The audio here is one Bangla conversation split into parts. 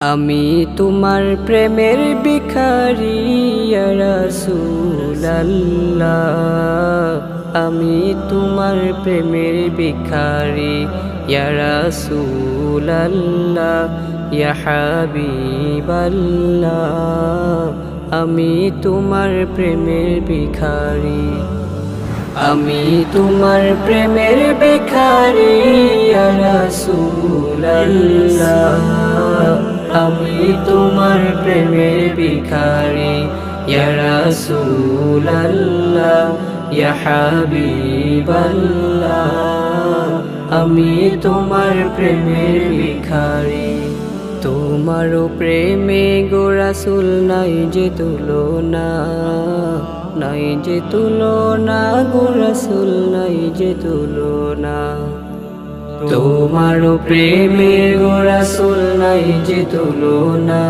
আমি তোমার প্রেমের ভিখারি ইয়া রাসূলুল্লাহ। আমি তোমার প্রেমের ইয়া রাসূলুল্লাহ। ইয়া আমি তোমার প্রেমের ভিখারি। আমি তোমার প্রেমের ভিখারি ইয়া রাসূলুল্লাহ। আমি তোমার প্রেমের ভিখারি। ইয়া রাসূলুল্লাহ, ইয়া হাবিবাল্লাহ। আমি তোমার প্রেমের ভিখারি। তোমারও প্রেমে গো রাসূল, নাই যে তুলনা। নাই যে তুলনা গো রাসূল, নাই যে তুলনা। তোমারও প্রেমে গো রাসূল নাই যে তুলনা,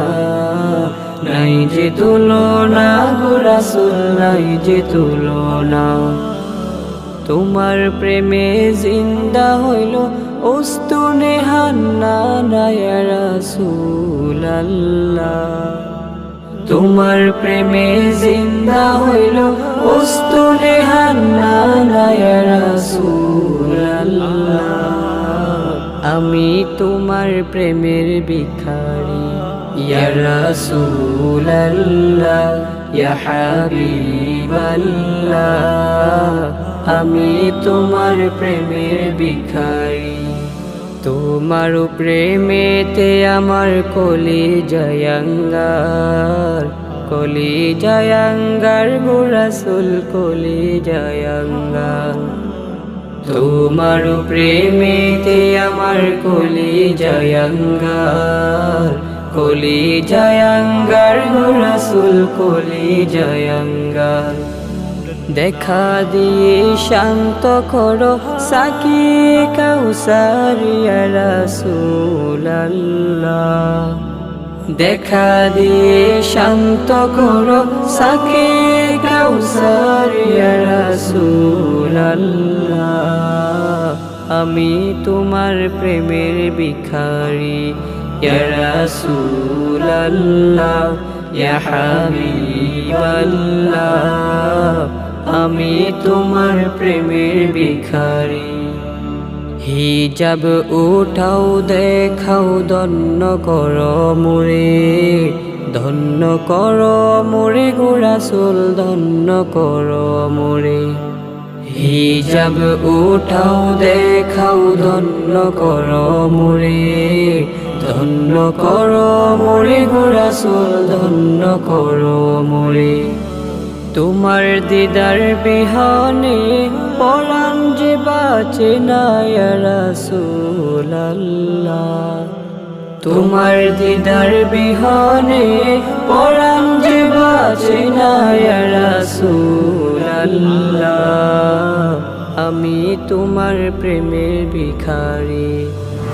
নাই যে তুলনা গো রাসূল নাই যে তুলনা। তোমার প্রেমে জিন্দা হইল ওস্তুনে হান্না নায়া রাসূল আল্লাহ। তোমার প্রেমে জিন্দা হইল ওস্তুনে হান্না নায়া রাসূল আল্লাহ আমি তোমার প্রেমের ভিখারি। ইয়া আমি তোমার প্রেমের ভিখারি। তোমার প্রেমেতে আমার কলি জয়ঙ্গার কলি জয়ঙ্গার গুরাসুল কলি জয়ঙ্গার। তোমার প্রেমেতে আমার কলি জয়ঙ্গার কলি জয়ঙ্গার গুরাসুল কলি জয়ঙ্গার দেখা দিয়ে শান্ত করো সাকি কাউসারিয়া রাসূলুল্লাহ। দেখা দিয়ে শান্ত করো সাকি কাউসারিয়া রাসূলুল্লাহ। আমি তোমার প্রেমের ভিখারি, ইয়া রাসূলুল্লাহ, ইয়া হাবিবাল্লাহ। আমি তোমার প্রেমের ভিখারি। হিজাব উঠাও, দেখাও, ধন্য কর মোরে ধন্য কর মোরে গোরাসুল ধন্য কর মোরে হিজাব উঠাও, দেখাও, ধন্য কর মোরে ধন্য কর মোরে গোরাসুল ধন্য কর মোরে তোমার দিদার বিহানে পরাণ যে বাঁচে না তোমার দিদার বিহানে পরাণ যে বাঁচে না আমি তোমার প্রেমের ভিখারি।